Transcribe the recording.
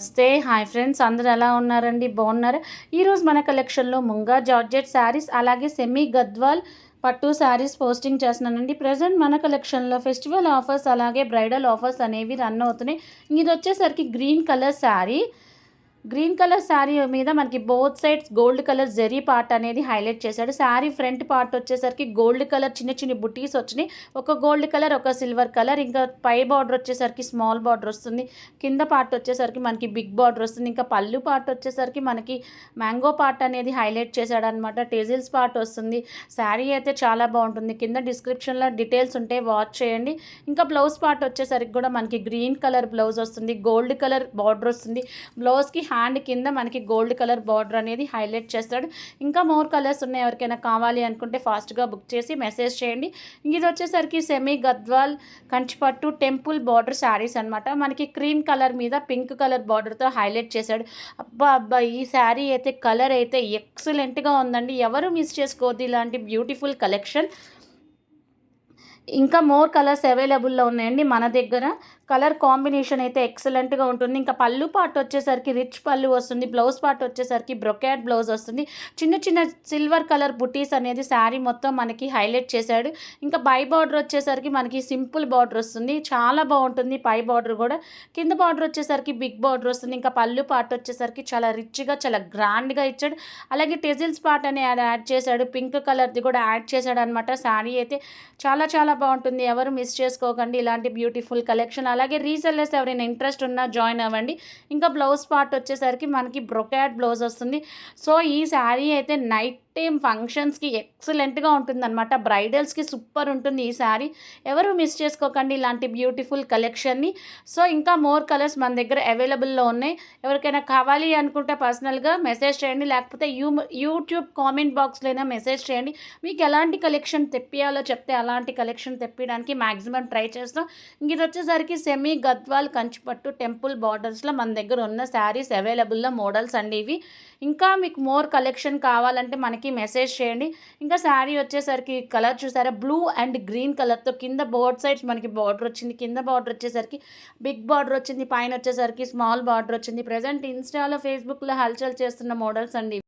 నమస్తే. Hi friends. అందరూ ఎలా ఉన్నారండి? బాగున్నారు? ఈరోజు మన కలెక్షన్లో ముంగా జార్జెట్ శారీస్ అలాగే సెమీ గద్వాల్ పట్టు శారీస్ పోస్టింగ్ చేస్తున్నానండి. ప్రజెంట్ మన కలెక్షన్లో ఫెస్టివల్ ఆఫర్స్ అలాగే బ్రైడల్ ఆఫర్స్ అనేవి రన్ అవుతున్నాయి. ఇది వచ్చేసరికి green colour sari. Green colour sari మీద మనకి both sides gold colour zari part అనేది హైలైట్ చేశాడు. శారీ ఫ్రంట్ పార్ట్ వచ్చేసరికి గోల్డ్ కలర్ చిన్న చిన్న బుటీస్ వచ్చినాయి. ఒక గోల్డ్ కలర్ ఒక సిల్వర్ కలర్ ఇంకా పై బార్డర్ వచ్చేసరికి స్మాల్ బార్డర్ వస్తుంది. కింద పార్ట్ వచ్చేసరికి మనకి బిగ్ బార్డర్ వస్తుంది. ఇంకా పళ్ళు పార్ట్ వచ్చేసరికి మనకి మ్యాంగో పార్ట్ అనేది హైలైట్ చేశాడు అనమాట టేజిల్స్ పార్ట్ వస్తుంది. శారీ అయితే చాలా బాగుంటుంది. కింద డిస్క్రిప్షన్లో డీటెయిల్స్ ఉంటే వాచ్ చేయండి. ఇంకా బ్లౌజ్ పార్ట్ వచ్చేసరికి కూడా మనకి గ్రీన్ కలర్ బ్లౌజ్ వస్తుంది. గోల్డ్ కలర్ బార్డర్ వస్తుంది. బ్లౌజ్కి హ్యాండ్ కింద మనకి గోల్డ్ కలర్ బార్డర్ అనేది హైలైట్ చేస్తాడు. ఇంకా మోర్ కలర్స్ ఉన్నాయి ఎవరికైనా కావాలి అనుకుంటే ఫాస్ట్గా బుక్ చేసి మెసేజ్ చేయండి. ఇది వచ్చేసరికి సెమీ గద్వాల్ కంచిపట్టు టెంపుల్ బార్డర్ శారీస్ అనమాట మనకి క్రీమ్ కలర్ మీద పింక్ కలర్ బార్డర్తో హైలైట్ చేశాడు. అబ్బా అబ్బా ఈ శారీ అయితే కలర్ అయితే ఎక్సలెంట్గా ఉందండి. ఎవరు మిస్ చేసుకోవద్దు ఇలాంటి బ్యూటిఫుల్ కలెక్షన్ ఇంకా మోర్ కలర్స్ అవైలబుల్లో ఉన్నాయండి మన దగ్గర. కలర్ కాంబినేషన్ అయితే ఎక్సలెంట్గా ఉంటుంది. ఇంకా పళ్ళు పార్ట్ వచ్చేసరికి రిచ్ పళ్ళు వస్తుంది. బ్లౌజ్ పార్ట్ వచ్చేసరికి బ్రొకాట్ బ్లౌజ్ వస్తుంది. చిన్న చిన్న సిల్వర్ కలర్ బుటీస్ అనేది శారీ మొత్తం మనకి హైలైట్ చేశాడు. ఇంకా పై బార్డర్ వచ్చేసరికి మనకి సింపుల్ బార్డర్ వస్తుంది. చాలా బాగుంటుంది పై బార్డర్ కూడా. కింద బార్డర్ వచ్చేసరికి బిగ్ బార్డర్ వస్తుంది. ఇంకా పళ్ళు పార్ట్ వచ్చేసరికి చాలా రిచ్గా చాలా గ్రాండ్గా ఇచ్చాడు. అలాగే టెజిల్స్ పార్ట్ అని అది యాడ్ చేశాడు. పింక్ కలర్ది కూడా యాడ్ చేశాడు అనమాట శారీ అయితే. చాలా చాలా బాగుంటుంది. ఎవరు మిస్ చేసుకోకండి. ఇలాంటి బ్యూటిఫుల్ కలెక్షన్ అలాగే రీసెల్లర్స్ ఎవరైనా ఇంట్రెస్ట్ ఉన్నా జాయిన్ అవ్వండి. ఇంకా బ్లౌజ్ పార్ట్ వచ్చేసరికి మనకి బ్రొకాట్ బ్లౌజ్ వస్తుంది. సో ఈ శారీ అయితే నైట్ టైం ఫంక్షన్స్కి ఎక్సలెంట్గా ఉంటుందన్నమాట. బ్రైడల్స్కి సూపర్ ఉంటుంది ఈ శారీ. ఎవరు మిస్ చేసుకోకండి ఇలాంటి బ్యూటిఫుల్ కలెక్షన్ని. సో ఇంకా మోర్ కలర్స్ మన దగ్గర అవైలబుల్లో ఉన్నాయి. ఎవరికైనా కావాలి అనుకుంటే పర్సనల్గా మెసేజ్ చేయండి. లేకపోతే యూ యూట్యూబ్ కామెంట్ బాక్స్లో అయినా మెసేజ్ చేయండి. మీకు ఎలాంటి కలెక్షన్ తెప్పియాలో చెప్తే అలాంటి కలెక్షన్ తెప్పించడానికి మ్యాక్సిమం ట్రై చేస్తాం. ఇంక ఇది వచ్చేసరికి సెమీ గద్వాల్ కంచిపట్టు టెంపుల్ బార్డర్స్లో మన దగ్గర ఉన్న శారీస్ అవైలబుల్లో మోడల్స్ అండి ఇవి. ఇంకా మీకు మోర్ కలెక్షన్ కావాలంటే మనకి మనకి మెసేజ్ చేయండి. ఇంకా శారీ వచ్చేసరికి కలర్ చూసారా? బ్లూ అండ్ గ్రీన్ కలర్తో కింద బోర్డ్ సైడ్స్ మనకి బార్డర్ వచ్చింది. కింద బార్డర్ వచ్చేసరికి బిగ్ బార్డర్ వచ్చింది. పైన వచ్చేసరికి స్మాల్ బార్డర్ వచ్చింది. ప్రజెంట్ ఇన్స్టాలో ఫేస్బుక్లో హల్చల్ చేస్తున్న మోడల్స్ అండి.